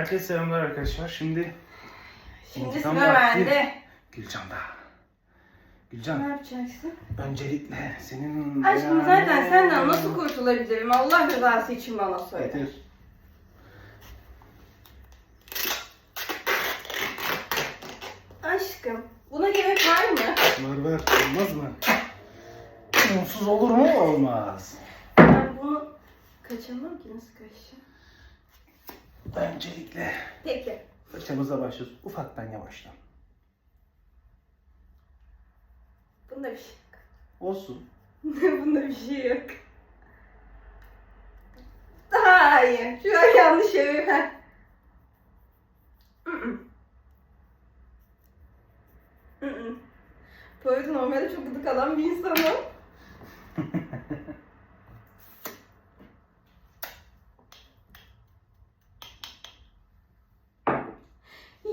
Herkese selamlar arkadaşlar. Şimdi Şimdi sıra bende. Gülcan'da. Ne Gülcan, yapacaksın? öncelikle senin... Aşkım zaten senden nasıl kurtulabilirim? Allah rızası için bana söyle. Getir. Aşkım, buna gerek var mı? Var ver. Olmaz mı? Onsuz olur mu? Olmaz. Ben bunu kaçamam ki nasıl kaçacağım? Öncelikle Peki. fırçamıza başlıyoruz. Ufaktan yavaştan. Bunda bir şey yok. Olsun. Bunda bir şey yok. İyi. Şu an yanlış. Bu arada normalde çok gıdık alan bir insanım.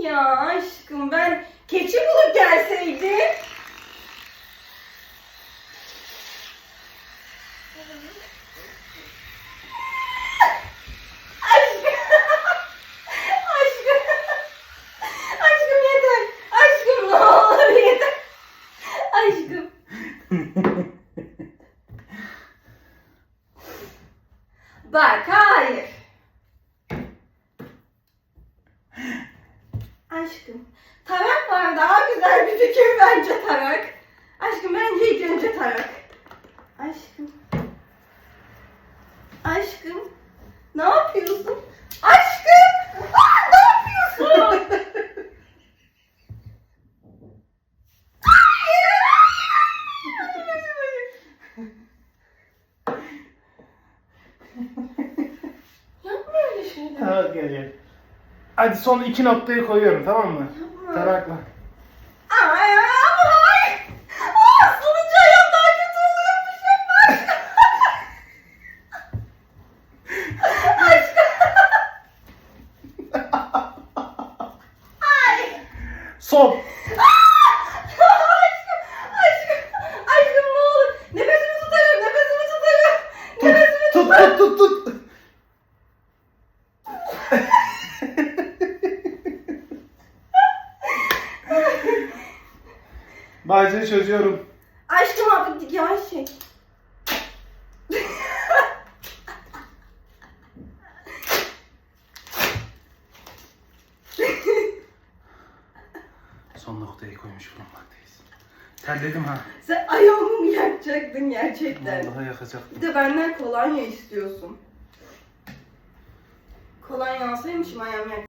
ya aşkım ben keçi bulup gelseydim. Aşkım. Aşkım. Aşkım yeter. Aşkım ne olur yeter. Aşkım. Bak hayır. Aşkım. Tarak var daha güzel bir fikir bence tarak. Aşkım bence ilk önce tarak. Aşkım. Aşkım. Ne yapıyorsun? Aşkım! Aa, ne yapıyorsun? Yapma öyle şeyler. Geliyor. Hadi son iki noktayı koyuyorum tamam mı? Yapma. Tarakla. Ay, ay, hayır. Aa, sonuncu ayağım daha kötü oluyormuş. Yapma. Ay. Son. Bağcayı çözüyorum. Aşkım abi yavaş çek. Son noktayı koymuş bulunmaktayız. Terledim ha. Sen ayağımı mı yakacaktın gerçekten? Vallahi yakacaktım. Bir de benden kolonya istiyorsun. Kolonya alsaymışım ayağım yak.